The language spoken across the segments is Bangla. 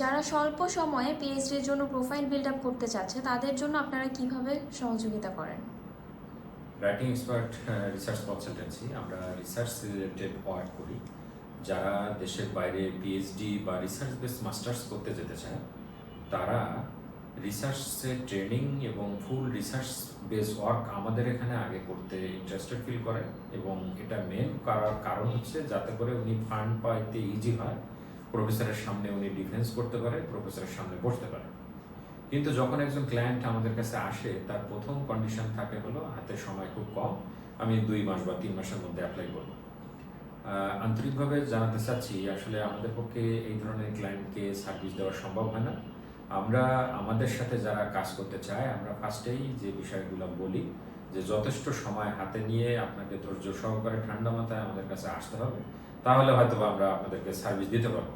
যারা স্বল্প সময়ে পিএইচডির জন্য প্রোফাইল বিল্ড আপ করতে চাচ্ছে, তাদের জন্য আপনারা কীভাবে সহযোগিতা করেন? রাইটিং এক্সপার্ট রিসার্চ কনসালটেন্সি আমরা রিসার্চ রিলেটেড ওয়ার্ক করি। যারা দেশের বাইরে পিএইচডি বা রিসার্চ বেস মাস্টার্স করতে যেতে চায়, তারা রিসার্চে ট্রেনিং এবং ফুল রিসার্চ বেস ওয়ার্ক আমাদের এখানে আগে করতে ইন্টারেস্টেড ফিল করে এবং এটা মেন কারণ হচ্ছে যাতে করে উনি ফান্ড পাইতে ইজি হয়। প্রফেসরের সামনে উনি ডিফেন্স করতে পারে, প্রফেসরের সামনে বসতে পারে। কিন্তু যখন একজন ক্লায়েন্ট আমাদের কাছে আসে, তার প্রথম কন্ডিশন থাকে হলো হাতে সময় খুব কম, আমি দুই মাস বা তিন মাসের মধ্যে অ্যাপ্লাই করব। আন্তরিকভাবে জানাতে চাচ্ছি, আসলে আমাদের পক্ষে এই ধরনের ক্লায়েন্টকে সার্ভিস দেওয়া সম্ভব হয় না। আমরা, আমাদের সাথে যারা কাজ করতে চায়, আমরা ফার্স্টেই যে বিষয়গুলো বলি, যে যথেষ্ট সময় হাতে নিয়ে আপনাকে ধৈর্য সহকারে ঠান্ডা মাথায় আমাদের কাছে আসতে হবে, তাহলে হয়তো আমরা আপনাদেরকে সার্ভিস দিতে পারব।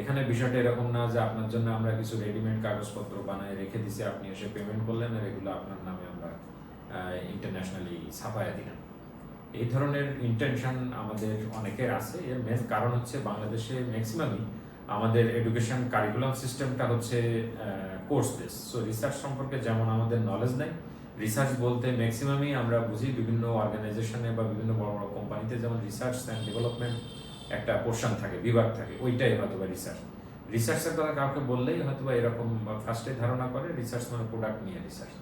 এখানে বিষয়টা এরকম না যে আপনার জন্য আমরা কিছু রেডিমেড কাগজপত্র বানায় রেখে দিছি, আপনি এসে পেমেন্ট করলেন আর এগুলো আপনার নামে আমরা ইন্টারন্যাশনালি ছাপাইয়া দিলাম। এই ধরনের ইন্টেনশন আমাদের অনেকের আছে। এর মেন কারণ হচ্ছে বাংলাদেশে ম্যাক্সিমামই আমাদের এডুকেশন কারিকুলাম সিস্টেমটা হচ্ছে কোর্স বেস সো রিসার্চ সম্পর্কে যেমন আমাদের নলেজ নেই রিসার্চ বলতে ম্যাক্সিমামই আমরা বুঝি বিভিন্ন অর্গানাইজেশনে বা বিভিন্ন বড় বড় কোম্পানিতে যেমন রিসার্চ অ্যান্ড ডেভেলপমেন্ট একটা পোর্শন থাকে, বিভাগ থাকে, ওইটাই হয়তো বা রিসার্চ রিসার্চের কথা কাউকে বললেই হয়তো বা এরকম ফার্স্টে ধারণা করে রিসার্চ মানে প্রোডাক্ট নিয়ে রিসার্চ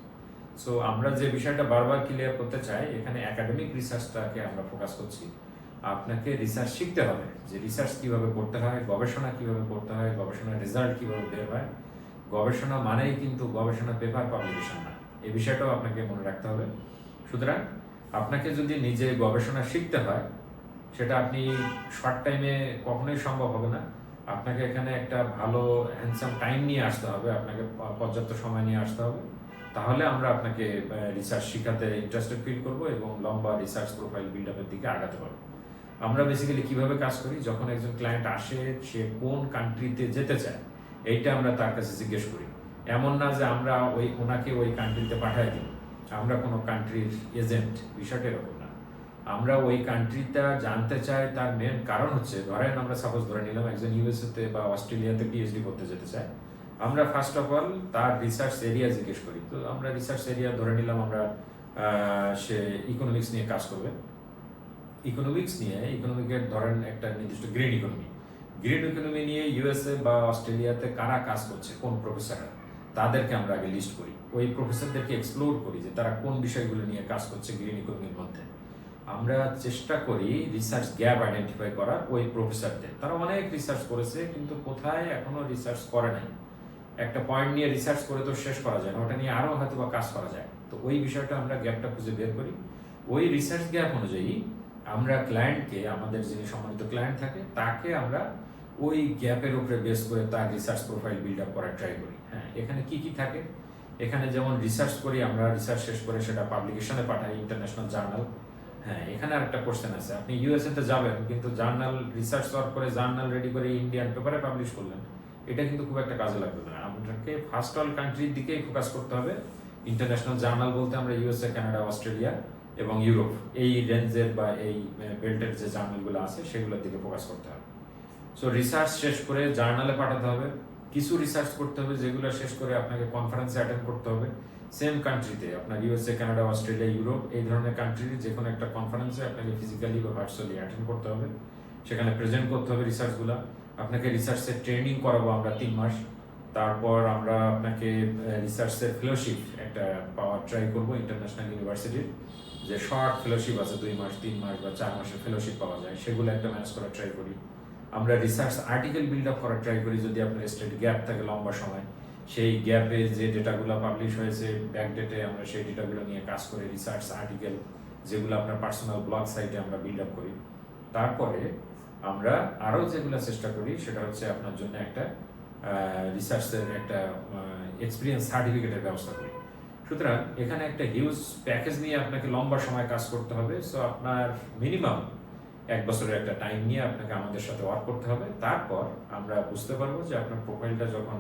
সো আমরা যে বিষয়টা বারবার ক্লিয়ার করতে চাই, এখানে একাডেমিক রিসার্চটাকে আমরা ফোকাস করছি। আপনাকে রিসার্চ শিখতে হবে, যে রিসার্চ কীভাবে করতে হয়, গবেষণা কীভাবে করতে হয়, গবেষণার রেজাল্ট কীভাবে বের হয়। গবেষণা মানেই কিন্তু গবেষণা পেপার পাবলিকেশন না। এই বিষয়টাও আপনাকে মনে রাখতে হবে। সুতরাং, আপনাকে যদি নিজে গবেষণা শিখতে হয় সেটা আপনি শর্ট টাইমে কখনোই সম্ভব হবে না। আপনাকে এখানে একটা ভালো হ্যান্ডসাম টাইম নিয়ে আসতে হবে, আপনাকে পর্যাপ্ত সময় নিয়ে আসতে হবে। তাহলে আমরা আপনাকে রিসার্চ শেখাতে ইন্টারেস্টেড ফিল করব এবং লম্বা রিসার্চ প্রোফাইল বিল্ড আপের দিকে আগাতে পারব। আমরা বেসিক্যালি কীভাবে কাজ করি? যখন একজন ক্লায়েন্ট আসে, সে কোন কান্ট্রিতে যেতে চায়, এইটা আমরা তার কাছে জিজ্ঞেস করি। এমন না যে আমরা ওই, ওনাকে ওই কান্ট্রিতে পাঠাই দিই। আমরা কোনো কান্ট্রির এজেন্ট বিষয়টা এরকম। আমরা ওই কান্ট্রিটা জানতে চাই, তার মেন কারণ হচ্ছে, ধরেন আমরা সাপোজ ধরে নিলাম একজন ইউএসএতে বা অস্ট্রেলিয়াতে পিএইচডি করতে যেতে চায় আমরা ফার্স্ট অফ অল তার রিসার্চ এরিয়া জিজ্ঞেস করি। তো আমরা রিসার্চ এরিয়া ধরে নিলাম আমরা সে ইকোনমিক্স নিয়ে কাজ করবে। ইকোনমিক্স নিয়ে ইকোনমিকের ধরেন একটা নির্দিষ্ট গ্রিন ইকোনমি গ্রিন ইকোনমি নিয়ে ইউএসএ বা অস্ট্রেলিয়াতে কারা কাজ করছে, কোন প্রফেসররা তাদেরকে আমরা আগে লিস্ট করি। ওই প্রফেসরদেরকে এক্সপ্লোর করি যে তারা কোন বিষয়গুলো নিয়ে কাজ করছে গ্রিন ইকোনমির মধ্যে। আমরা চেষ্টা করি রিসার্চ গ্যাপ আইডেন্টিফাই করা ওই প্রফেসরদের তারা অনেক রিসার্চ করেছে, কিন্তু কোথায় এখনও রিসার্চ করে নাই। একটা পয়েন্ট নিয়ে রিসার্চ করে তো শেষ করা যায় না, ওটা নিয়ে আরও হয়তো বা কাজ করা যায়। তো ওই বিষয়টা আমরা গ্যাপটা খুঁজে বের করি। ওই রিসার্চ গ্যাপ অনুযায়ী আমরা ক্লায়েন্টকে আমাদের যিনি সম্মানিত ক্লায়েন্ট থাকে, তাকে আমরা ওই গ্যাপের উপরে বেস করে তার রিসার্চ প্রোফাইল বিল্ড আপ করার ট্রাই করি। হ্যাঁ এখানে কি কি থাকে? এখানে যেমন রিসার্চ করি, আমরা রিসার্চ শেষ করে সেটা পাবলিকেশনে পাঠাই ইন্টারন্যাশনাল জার্নাল হ্যাঁ এখানে আরেকটা কোশ্চেন আছে। আপনি ইউএসএ তে যাবেন, কিন্তু জার্নাল রিসার্চ ওয়ার্ক করে জার্নাল রেডি করে ইন্ডিয়ান পেপারে পাবলিশ করলেন। এটা কিন্তু খুব একটা কাজে লাগবে না। আপনাকে ফার্স্ট অল কান্ট্রির দিকেই ফোকাস করতে হবে। ইন্টারন্যাশনাল জার্নাল বলতে আমরা ইউএসএ কানাডা অস্ট্রেলিয়া এবং ইউরোপ এই রেঞ্জের বা এই বেল্টের যে জার্নালগুলো আছে, সেগুলোর দিকে ফোকাস করতে হবে। সো রিসার্চ শেষ করে জার্নালে পাঠাতে হবে। কিছু রিসার্চ করতে হবে যেগুলো শেষ করে আপনাকে কনফারেন্সে অ্যাটেন্ড করতে হবে। সেম কান্ট্রিতে আপনার ইউএসএ কানাডা অস্ট্রেলিয়া ইউরোপ এই ধরনের কান্ট্রির যে কোনো একটা কনফারেন্সে আপনাকে ফিজিক্যালি বা ভার্চুয়ালি অ্যাটেন্ড করতে হবে। সেখানে প্রেজেন্ট করতে হবে রিসার্চগুলো আপনাকে রিসার্চের ট্রেনিং করাবো আমরা তিন মাস। তারপর আমরা আপনাকে রিসার্চের ফেলোশিপ একটা পাওয়ার ট্রাই করব ইন্টারন্যাশনাল ইউনিভার্সিটির যে শর্ট ফেলোশিপ আছে, দুই মাস, তিন মাস বা চার মাসের ফেলোশিপ পাওয়া যায়, সেগুলো একটা ম্যানেজ করার ট্রাই করি। আমরা রিসার্চ আর্টিকেল বিল্ড আপ করার ট্রাই করি যদি আপনার স্টেট গ্যাপ থাকে লম্বা সময়। সেই গ্যাপে যে ডেটাগুলো পাবলিশ হয়েছে ব্যাক ডেটে আমরা সেই ডেটাগুলো নিয়ে কাজ করে রিসার্চ আর্টিকেল যেগুলো আপনার পার্সোনাল ব্লগ সাইটে আমরা বিল্ড আপ করি। তারপরে আমরা আরও যেগুলো চেষ্টা করি, সেটা হচ্ছে আপনার জন্য একটা রিসার্চের একটা এক্সপিরিয়েন্স সার্টিফিকেটের ব্যবস্থা করি। সুতরাং এখানে একটা হিউজ প্যাকেজ নিয়ে আপনাকে লম্বা সময় কাজ করতে হবে। সো আপনার মিনিমাম এক বছরের একটা টাইম নিয়ে আপনাকে আমাদের সাথে ওয়ার্ক করতে হবে। তারপর আমরা বুঝতে পারব যে আপনার প্রোফাইলটা যখন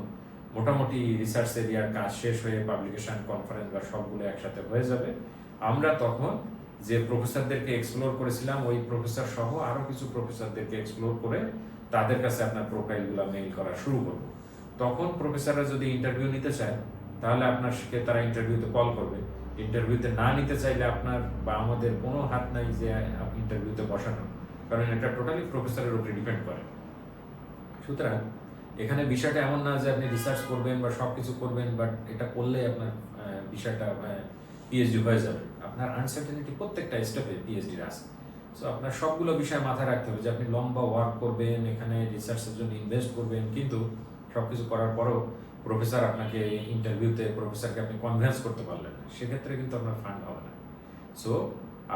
মোটামুটি রিসার্চ এরিয়ার কাজ শেষ হয়ে পাবলিকেশন কনফারেন্স বা সবগুলো একসাথে হয়ে যাবে। আমরা তখন যে প্রফেসরদেরকে এক্সপ্লোর করেছিলাম, ওই প্রফেসর সহ আরও কিছু প্রফেসরদেরকে এক্সপ্লোর করে তাদের কাছে আপনার প্রোফাইলগুলো মেইল করা শুরু করব। তখন প্রফেসররা যদি ইন্টারভিউ নিতে চায়, তাহলে আপনার সাথে তারা ইন্টারভিউতে কল করবে। ইন্টারভিউতে না নিতে চাইলে আপনার বা আমাদের কোনো হাত নাই যে ইন্টারভিউতে বসানো। কারণ এটা টোটালি প্রফেসরের উপরে ডিপেন্ড করে। সুতরাং এখানে বিষয়টা এমন না যে আপনি রিসার্চ করবেন বা সব কিছু করবেন বাট এটা করলে আপনার বিষয়টা পিএইচডি হয়ে যাবে। আপনার আনসার্টেনিটি প্রত্যেকটা স্টেপে পিএইচডির আছে। সো আপনার সবগুলো বিষয় মাথায় রাখতে হবে যে আপনি লম্বা ওয়ার্ক করবেন, এখানে রিসার্চের জন্য ইনভেস্ট করবেন, কিন্তু সব কিছু করার পরেও প্রফেসর আপনাকে ইন্টারভিউতে প্রফেসরকে আপনি কনভিন্স করতে পারলেন না। সেক্ষেত্রে কিন্তু আপনার ফান্ড হবে না। সো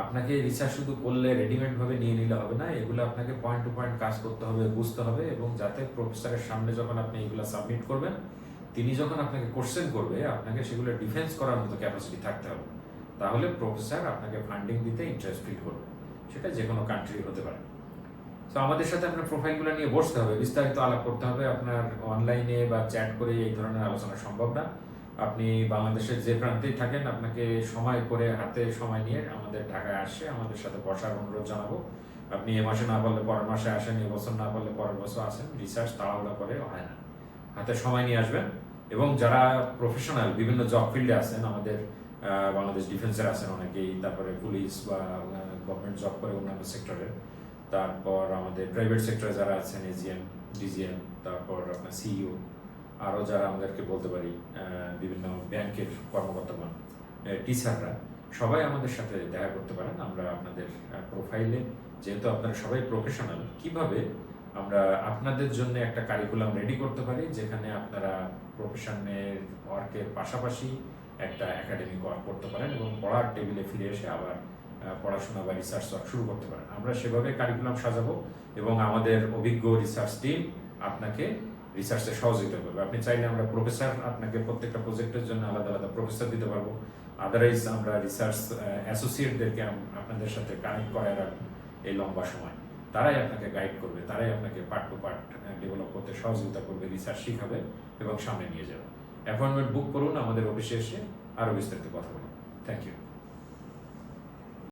আপনাকে রিসার্চ শুধু করলে রেডিমেড ভাবে নিয়ে নিলে হবে না, এগুলো আপনাকে পয়েন্ট টু পয়েন্ট কাজ করতে হবে, বুঝতে হবে এবং যাতে প্রফেসরের সামনে যখন আপনি এগুলো সাবমিট করবেন, তিনি যখন আপনাকে কোশ্চেন করবে, আপনাকে সেগুলো ডিফেন্স করার মতো ক্যাপাসিটি থাকতে হবে। তাহলে প্রফেসর আপনাকে ফান্ডিং দিতে ইন্টারেস্ট ফিল করবে সেটা যে কোনো কান্ট্রি হতে পারে। তো আমাদের সাথে আপনার প্রোফাইলগুলো নিয়ে বসতে হবে, বিস্তারিত আলাপ করতে হবে। আপনার অনলাইনে বা চ্যাট করে এই ধরনের আলোচনা সম্ভব না। আপনি বাংলাদেশের যে প্রান্তেই থাকেন, আপনাকে সময় করে হাতে সময় নিয়ে আমাদের ঢাকায় আসে, আমাদের সাথে বসার অনুরোধ জানাব। আপনি এ মাসে না পারলে পরের মাসে আসেন, এ বছর না পারলে পরের বছর আসেন রিসার্চ তাড়াহুড়া করে হয় না। হাতে সময় নিয়ে আসবেন এবং যারা প্রফেশনাল বিভিন্ন জব ফিল্ডে আছেন, আমাদের বাংলাদেশ ডিফেন্সের আছেন অনেকেই, তারপরে পুলিশ বা গভর্নমেন্ট জব করে অন্যান্য সেক্টরে তারপর আমাদের প্রাইভেট সেক্টরে যারা আছেন এজিএম ডিজিএম তারপর আপনার সিইও আরও যারা আমাদেরকে বলতে পারি বিভিন্ন ব্যাংকের কর্মকর্তাগণ টিচাররা সবাই আমাদের সাথে দেখা করতে পারেন। আমরা আপনাদের প্রোফাইলে যেহেতু আপনারা সবাই প্রফেশনাল কীভাবে আমরা আপনাদের জন্য একটা কারিকুলাম রেডি করতে পারি, যেখানে আপনারা প্রফেশনের ওয়ার্কের পাশাপাশি একটা একাডেমিক ওয়ার্ক করতে পারেন এবং পড়ার টেবিলে ফিরে এসে আবার পড়াশোনা বা রিসার্চ ওয়ার্ক শুরু করতে পারেন। আমরা সেভাবে কারিকুলাম সাজাবো এবং আমাদের অভিজ্ঞ রিসার্চ টিম আপনাকে রিসার্চে সহযোগিতা করবে আপনি চাইলে আমরা প্রফেসর আপনাকে প্রত্যেকটা প্রজেক্টের জন্য আলাদা আলাদা প্রফেসর দিতে পারব। আদারওয়াইজ আমরা রিসার্চ অ্যাসোসিয়েটদেরকে আপনাদের সাথে কানেক্ট করায় রাখব এই লম্বা সময়। তারাই আপনাকে গাইড করবে, তারাই আপনাকে পার্ট টু পার্ট ডেভেলপ করতে সহযোগিতা করবে রিসার্চ শিখাবে এবং সামনে নিয়ে যাবে। অ্যাপয়েন্টমেন্ট বুক করুন, আমাদের অফিসে এসে আরও বিস্তারিত কথা বলুন। Thank you